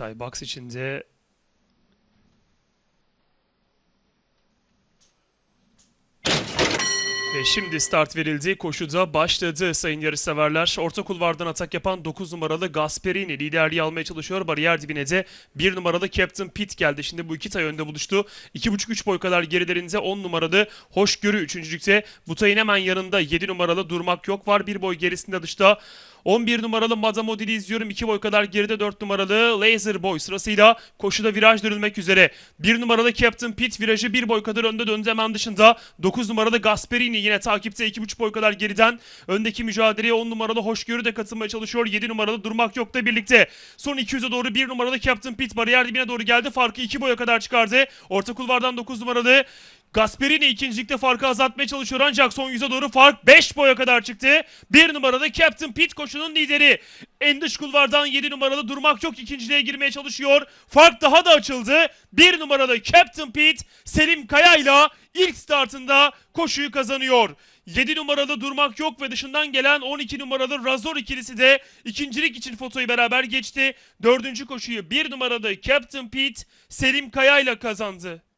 Kutay box içinde Ve şimdi start verildi. Koşuda başladı sayın yarışseverler. Orta kulvardan atak yapan 9 numaralı Gasperini liderliği almaya çalışıyor. Bariyer dibine de 1 numaralı Captain Pitt geldi. Şimdi bu iki tay önde buluştu. 2,5-3 boy kadar gerilerinde 10 numaralı Hoşgörü üçüncülükte. Bu tayın hemen yanında 7 numaralı Durmak Yok var. Bir boy gerisinde dışta 11 numaralı Madame Odil'i izliyorum. 2 boy kadar geride 4 numaralı Laser Boy sırasıyla koşuda viraj dönülmek üzere. 1 numaralı Captain Pitt virajı 1 boy kadar önde döndü hemen dışında. 9 numaralı Gasperini yine takipte 2,5 boy kadar geriden. Öndeki mücadeleye 10 numaralı Hoşgörü de katılmaya çalışıyor. 7 numaralı Durmak Yok da birlikte. Son 200'e doğru 1 numaralı Captain Pitt bariyer dibine doğru geldi. Farkı 2 boya kadar çıkardı. Orta kulvardan 9 numaralı Gasperini ikincilikte farkı azaltmaya çalışıyor ancak son yüze doğru fark 5 boya kadar çıktı. 1 numaralı Captain Pitt koşunun lideri. En dış kulvardan 7 numaralı durmak yok ikinciliğe girmeye çalışıyor. Fark daha da açıldı. 1 numaralı Captain Pitt Selim Kaya'yla ilk startında koşuyu kazanıyor. 7 numaralı durmak yok ve dışından gelen 12 numaralı Razor ikilisi de ikincilik için fotoyu beraber geçti. Dördüncü koşuyu 1 numaralı Captain Pitt Selim Kaya ile kazandı.